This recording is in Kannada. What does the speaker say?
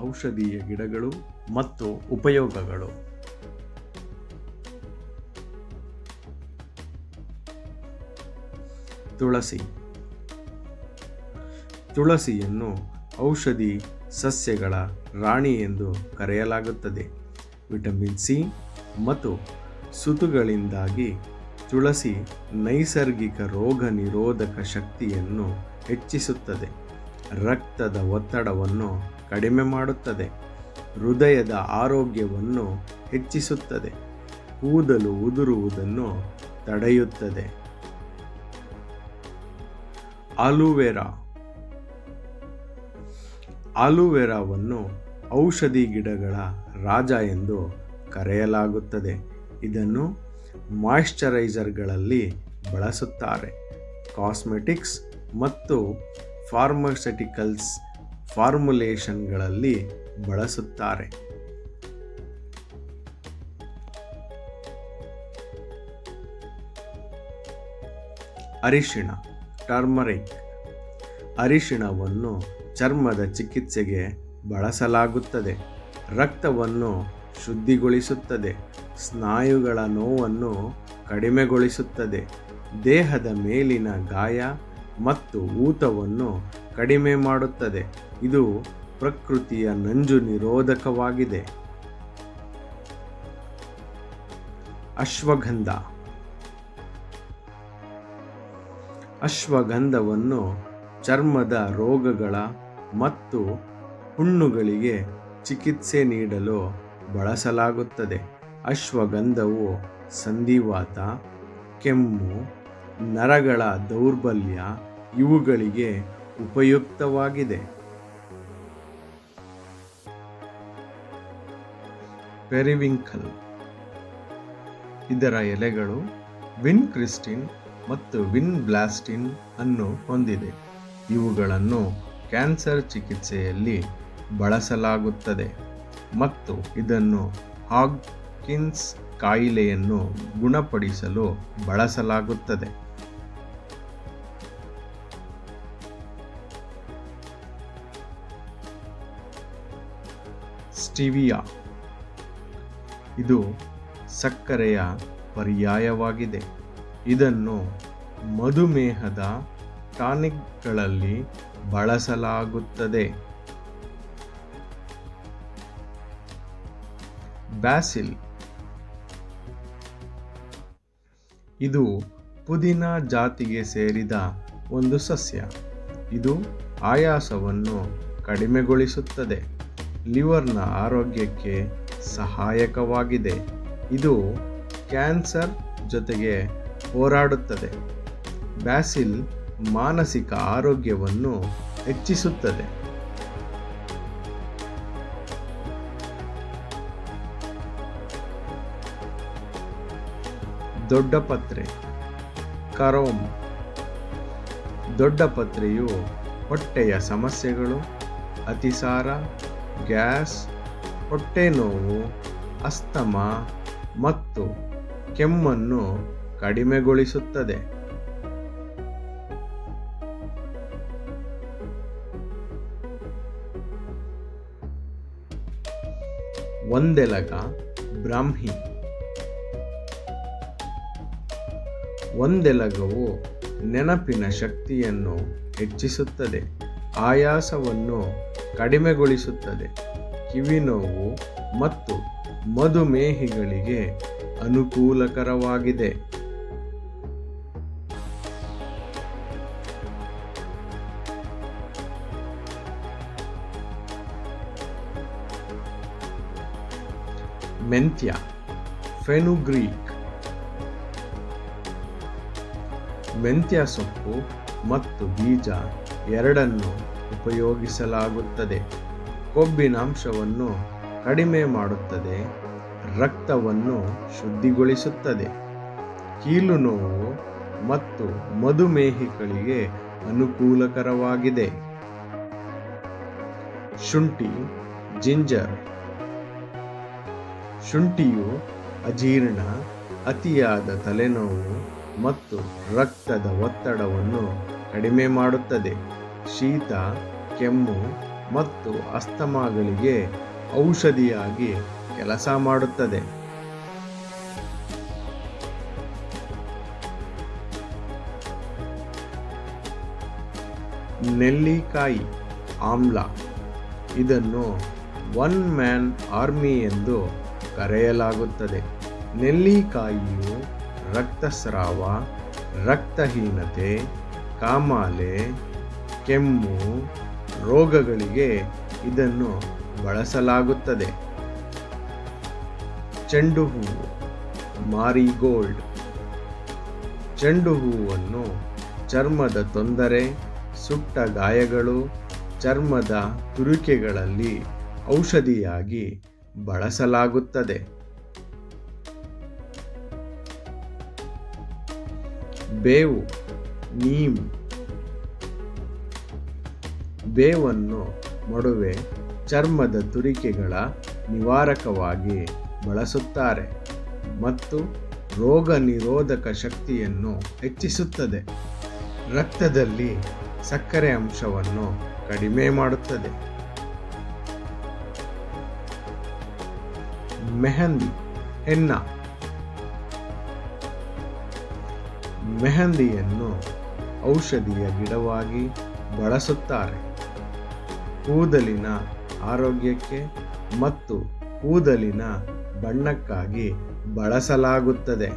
ಔಷಧೀಯ ಗಿಡಗಳು ಮತ್ತು ಉಪಯೋಗಗಳು. ತುಳಸಿ. ತುಳಸಿಯನ್ನು ಔಷಧಿ ಸಸ್ಯಗಳ ರಾಣಿ ಎಂದು ಕರೆಯಲಾಗುತ್ತದೆ. ವಿಟಮಿನ್ ಸಿ ಮತ್ತು ಸುತುಗಳಿಂದಾಗಿ ತುಳಸಿ ನೈಸರ್ಗಿಕ ರೋಗ ನಿರೋಧಕ ಶಕ್ತಿಯನ್ನು ಹೆಚ್ಚಿಸುತ್ತದೆ. ರಕ್ತದ ಒತ್ತಡವನ್ನು ಕಡಿಮೆ ಮಾಡುತ್ತದೆ. ಹೃದಯದ ಆರೋಗ್ಯವನ್ನು ಹೆಚ್ಚಿಸುತ್ತದೆ. ಕೂದಲು ಉದುರುವುದನ್ನು ತಡೆಯುತ್ತದೆ. ಆಲೂವೆರಾ ಆಲೂವೆರಾವನ್ನು ಔಷಧಿ ಗಿಡಗಳ ರಾಜ ಎಂದು ಕರೆಯಲಾಗುತ್ತದೆ. ಇದನ್ನು ಮಾಯಿಶ್ಚರೈಸರ್ಗಳಲ್ಲಿ ಬಳಸುತ್ತಾರೆ. ಕಾಸ್ಮೆಟಿಕ್ಸ್ ಮತ್ತು ಫಾರ್ಮಸ್ಯೂಟಿಕಲ್ಸ್ ಫಾರ್ಮುಲೇಷನ್ಗಳಲ್ಲಿ ಬಳಸುತ್ತಾರೆ. ಅರಿಶಿಣ, ಟರ್ಮರಿಕ್. ಅರಿಶಿಣವನ್ನು ಚರ್ಮದ ಚಿಕಿತ್ಸೆಗೆ ಬಳಸಲಾಗುತ್ತದೆ. ರಕ್ತವನ್ನು ಶುದ್ಧಿಗೊಳಿಸುತ್ತದೆ. ಸ್ನಾಯುಗಳ ನೋವನ್ನು ಕಡಿಮೆಗೊಳಿಸುತ್ತದೆ. ದೇಹದ ಮೇಲಿನ ಗಾಯ ಮತ್ತು ಊತವನ್ನು ಕಡಿಮೆ ಮಾಡುತ್ತದೆ. ಇದು ಪ್ರಕೃತಿಯ ನಂಜು ನಿರೋಧಕವಾಗಿದೆ. ಅಶ್ವಗಂಧ. ಅಶ್ವಗಂಧವನ್ನು ಚರ್ಮದ ರೋಗಗಳ ಮತ್ತು ಹುಣ್ಣುಗಳಿಗೆ ಚಿಕಿತ್ಸೆ ನೀಡಲು ಬಳಸಲಾಗುತ್ತದೆ. ಅಶ್ವಗಂಧವು ಸಂಧಿವಾತ, ಕೆಮ್ಮು, ನರಗಳ ದೌರ್ಬಲ್ಯ ಇವುಗಳಿಗೆ ಉಪಯುಕ್ತವಾಗಿದೆ. ಪೆರಿವಿಂಕಲ್. ಇದರ ಎಲೆಗಳು ವಿನ್ ಕ್ರಿಸ್ಟಿನ್ ಮತ್ತು ವಿನ್ ಬ್ಲಾಸ್ಟಿನ್ ಅನ್ನು ಹೊಂದಿದೆ. ಇವುಗಳನ್ನು ಕ್ಯಾನ್ಸರ್ ಚಿಕಿತ್ಸೆಯಲ್ಲಿ ಬಳಸಲಾಗುತ್ತದೆ ಮತ್ತು ಇದನ್ನು ಹಾಗ್ಕಿನ್ಸ್ ಕಾಯಿಲೆಯನ್ನು ಗುಣಪಡಿಸಲು ಬಳಸಲಾಗುತ್ತದೆ. ಸ್ಟಿವಿಯಾ. ಇದು ಸಕ್ಕರೆಯ ಪರ್ಯಾಯವಾಗಿದೆ. ಇದನ್ನು ಮಧುಮೇಹದ ಟಾನಿಕ್ಗಳಲ್ಲಿ ಬಳಸಲಾಗುತ್ತದೆ. ಬ್ಯಾಸಿಲ್. ಇದು ಪುದೀನ ಜಾತಿಗೆ ಸೇರಿದ ಒಂದು ಸಸ್ಯ. ಇದು ಆಯಾಸವನ್ನು ಕಡಿಮೆಗೊಳಿಸುತ್ತದೆ. ಲಿವರ್ನ ಆರೋಗ್ಯಕ್ಕೆ ಸಹಾಯಕವಾಗಿದೆ. ಇದು ಕ್ಯಾನ್ಸರ್ ಜೊತೆಗೆ ಹೋರಾಡುತ್ತದೆ. ಬ್ಯಾಸಿಲ್ ಮಾನಸಿಕ ಆರೋಗ್ಯವನ್ನು ಹೆಚ್ಚಿಸುತ್ತದೆ. ದೊಡ್ಡಪತ್ರೆ ಕರೋಮ್. ದೊಡ್ಡಪತ್ರೆಯು ಹೊಟ್ಟೆಯ ಸಮಸ್ಯೆಗಳು, ಅತಿಸಾರ ಗ್ಯಾಸ್ ಹೊಟ್ಟೆ ನೋವು ಅಸ್ತಮ ಮತ್ತು ಕೆಮ್ಮನ್ನು ಕಡಿಮೆಗೊಳಿಸುತ್ತದೆ. ಒಂದೆಲಗ ಬ್ರಾಹ್ಮಿ. ಒಂದೆಲಗವು ನೆನಪಿನ ಶಕ್ತಿಯನ್ನು ಹೆಚ್ಚಿಸುತ್ತದೆ. ಆಯಾಸವನ್ನು ಕಡಿಮೆಗೊಳಿಸುತ್ತದೆ. ಕಿವಿನೋವು ಮತ್ತು ಮಧುಮೇಹಿಗಳಿಗೆ ಅನುಕೂಲಕರವಾಗಿದೆ. ಮೆಂತ್ಯ ಫೆನುಗ್ರೀಕ್ ಮೆಂತ್ಯ ಸೊಪ್ಪು ಮತ್ತು ಬೀಜ ಎರಡನ್ನು ಉಪಯೋಗಿಸಲಾಗುತ್ತದೆ. ಕೊಬ್ಬಿನಾಂಶವನ್ನು ಕಡಿಮೆ ಮಾಡುತ್ತದೆ, ರಕ್ತವನ್ನು ಶುದ್ಧಿಗೊಳಿಸುತ್ತದೆ. ಕೀಲು ನೋವು ಮತ್ತು ಮಧುಮೇಹಿಗಳಿಗೆ ಅನುಕೂಲಕರವಾಗಿದೆ. ಶುಂಠಿ, ಜಿಂಜರ್. ಶುಂಠಿಯು ಅಜೀರ್ಣ, ಅತಿಯಾದ ತಲೆನೋವು ಮತ್ತು ರಕ್ತದ ಒತ್ತಡವನ್ನು ಕಡಿಮೆ ಮಾಡುತ್ತದೆ. ಶೀತ, ಕೆಮ್ಮು ಮತ್ತು ಅಸ್ತಮಾಗಳಿಗೆ ಔಷಧಿಯಾಗಿ ಕೆಲಸ ಮಾಡುತ್ತದೆ. ನೆಲ್ಲಿಕಾಯಿ ಆಮ್ಲ. ಇದನ್ನು ಒನ್ ಮ್ಯಾನ್ ಆರ್ಮಿ ಎಂದು ಕರೆಯಲಾಗುತ್ತದೆ. ನೆಲ್ಲಿಕಾಯಿಯು ರಕ್ತಸ್ರಾವ, ರಕ್ತಹೀನತೆ, ಕಾಮಾಲೆ ಕೆಮ್ಮು ರೋಗಗಳಿಗೆ ಇದನ್ನು ಬಳಸಲಾಗುತ್ತದೆ. ಚೆಂಡು ಹೂವು, ಮಾರಿಗೋಲ್ಡ್. ಚೆಂಡು ಹೂವನ್ನು ಚರ್ಮದ ತೊಂದರೆ, ಸುಟ್ಟ ಗಾಯಗಳು, ಚರ್ಮದ ತುರಿಕೆಗಳಲ್ಲಿ ಔಷಧಿಯಾಗಿ ಬಳಸಲಾಗುತ್ತದೆ. ಬೇವು, ನೀಮ್ ಬೇವನ್ನು ಮೊಡವೆ ಚರ್ಮದ ತುರಿಕೆಗಳ ನಿವಾರಕವಾಗಿ ಬಳಸುತ್ತಾರೆ ಮತ್ತು ರೋಗ ನಿರೋಧಕ ಶಕ್ತಿಯನ್ನು ಹೆಚ್ಚಿಸುತ್ತದೆ. ರಕ್ತದಲ್ಲಿ ಸಕ್ಕರೆ ಅಂಶವನ್ನು ಕಡಿಮೆ ಮಾಡುತ್ತದೆ. ಮೆಹಂದಿ ಹೆನ್ನ ಮೆಹಂದಿಯನ್ನು ಔಷಧಿಯ ಗಿಡವಾಗಿ ಬಳಸುತ್ತಾರೆ. ಕೂದಲಿನ ಆರೋಗ್ಯಕ್ಕೆ ಮತ್ತು ಕೂದಲಿನ ಬಣ್ಣಕ್ಕಾಗಿ ಬಳಸಲಾಗುತ್ತದೆ.